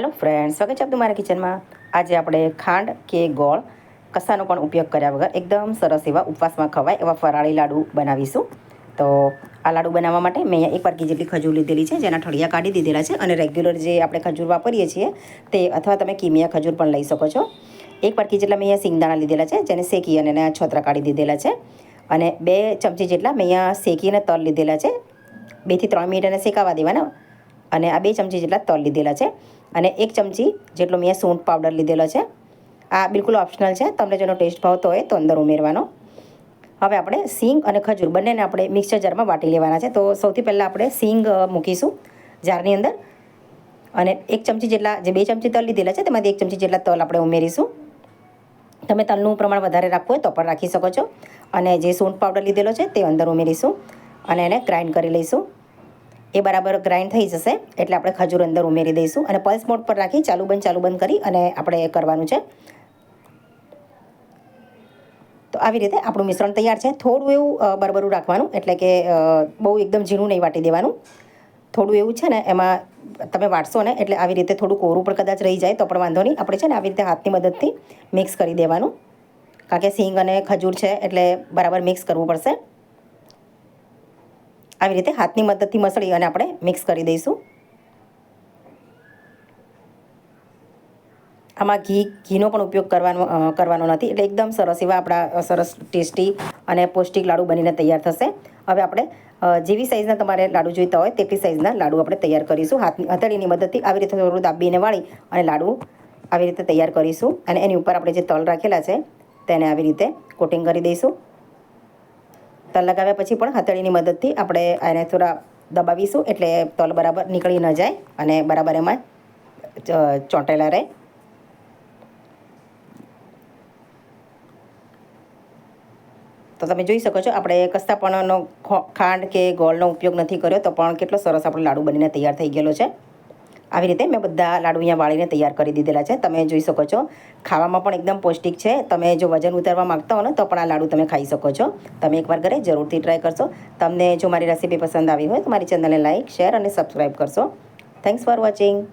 Hello friend સ્વાગત છે તમારા મારા કિચનમાં. આજે આપણે ખાંડ કે ગોળ કસાનો પણ ઉપયોગ કર્યા વગર એકદમ સરસ એવા ઉપવાસમાં ખવાય એવા ફરાળી લાડુ બનાવીશું. તો આ લાડુ બનાવવા માટે મેં એક વાટકી જેટલી ખજૂર લીધેલી છે, જેના ઠળિયા કાઢી દીધેલા છે અને રેગ્યુલર જે આપણે ખજૂર વાપરીએ છીએ તે અથવા તમે કિમિયા ખજૂર પણ લઈ શકો છો. એક વાટકી જેટલા મેં અહીંયા સિંગદાણા લીધેલા છે, જેને શેકી અને એના છોતરા કાઢી દીધેલા છે. અને બે ચમચી જેટલા મેં અહીંયા શેકીને તલ લીધેલા છે. બેથી ત્રણ મિનિટ એને શેકાવા દેવાના. અને આ બે ચમચી જેટલા તલ લીધેલા છે અને એક ચમચી જેટલો મેં સૂંઠ પાવડર લીધેલો છે. આ બિલકુલ ઓપ્શનલ છે. તમને જેનો ટેસ્ટ ભાવતો હોય તો અંદર ઉમેરવાનો. હવે આપણે સિંગ અને ખજૂર બંનેને આપણે મિક્સર જારમાં વાટી લેવાના છે. તો સૌથી પહેલાં આપણે સિંગ મૂકીશું જારની અંદર. અને એક ચમચી જેટલા, જે બે ચમચી તલ લીધેલા છે તેમાંથી એક ચમચી જેટલા તલ આપણે ઉમેરીશું. તમે તલનું પ્રમાણ વધારે રાખવું હોય તો પણ રાખી શકો છો. અને જે સૂંઠ પાવડર લીધેલો છે તે અંદર ઉમેરીશું. અને એને ગ્રાઇન્ડ કરી લઈશું. એ બરાબર ગ્રાઇન્ડ થઈ જશે. એટલે આપણે ખજૂર અંદર ઉમેરી દઈશું અને પલ્સ મોડ પર રાખી ચાલુ બંધ ચાલુ બંધ કરી અને આપણે એ કરવાનું છે. તો આવી રીતે આપણું મિશ્રણ તૈયાર છે. થોડું એવું બરબરું રાખવાનું, એટલે કે બહુ એકદમ ઝીણું નહીં વાટી દેવાનું. થોડું એવું છે ને, એમાં તમે વાટશો ને, એટલે આવી રીતે થોડું કોરું પણ કદાચ રહી જાય, તો પણ વાંધો નહીં. આપણે છે ને, આવી રીતે હાથની મદદથી મિક્સ કરી દેવાનું. કારણ કે સિંગ અને ખજૂર છે, એટલે બરાબર મિક્સ કરવું પડશે. આવી રીતે હાથની મદદથી મસળી અને આપણે મિક્સ કરી દઈશું. આમાં ઘી, ઘીનો પણ ઉપયોગ કરવાનો કરવાનો નથી. એટલે એકદમ સરસ એવા આપણા સરસ ટેસ્ટી અને પૌષ્ટિક લાડુ બનીને તૈયાર થશે. હવે આપણે જેવી સાઇઝના તમારે લાડુ જોઈતા હોય તેટલી સાઇઝના લાડુ આપણે તૈયાર કરીશું. હાથની, હથેળીની મદદથી આવી રીતે થોડું દાબીને વાળી અને લાડુ આવી રીતે તૈયાર કરીશું. અને એની ઉપર આપણે જે તલ રાખેલા છે તેને આવી રીતે કોટિંગ કરી દઈશું. તલ લગાવ્યા પછી પણ હથેળીની મદદથી આપણે એને થોડા દબાવીશું એટલે તલ બરાબર નીકળી ન જાય અને બરાબર એમાં ચોંટેલા રહે. તો તમે જોઈ શકો છો, આપણે કસ્તા પણનો ખાંડ કે ગોળનો ઉપયોગ નથી કર્યો, તો પણ કેટલો સરસ આપણો લાડુ બનીને તૈયાર થઈ ગયેલો છે. આવી રીતે મેં બધા લાડુ અહીંયા વાળીને તૈયાર કરી દીધેલા છે. તમે જોઈ શકો છો, ખાવામાં પણ એકદમ પૌષ્ટિક છે. તમે જો વજન ઉતારવા માંગતા હો ને, તો પણ આ લાડુ તમે ખાઈ શકો છો. તમે એકવાર ઘરે જરૂરથી ટ્રાય કરશો. તમને જો મારી રેસીપી પસંદ આવી હોય, તો મારી ચેનલને લાઇક શેર અને સબસ્ક્રાઈબ કરશો. Thanks for watching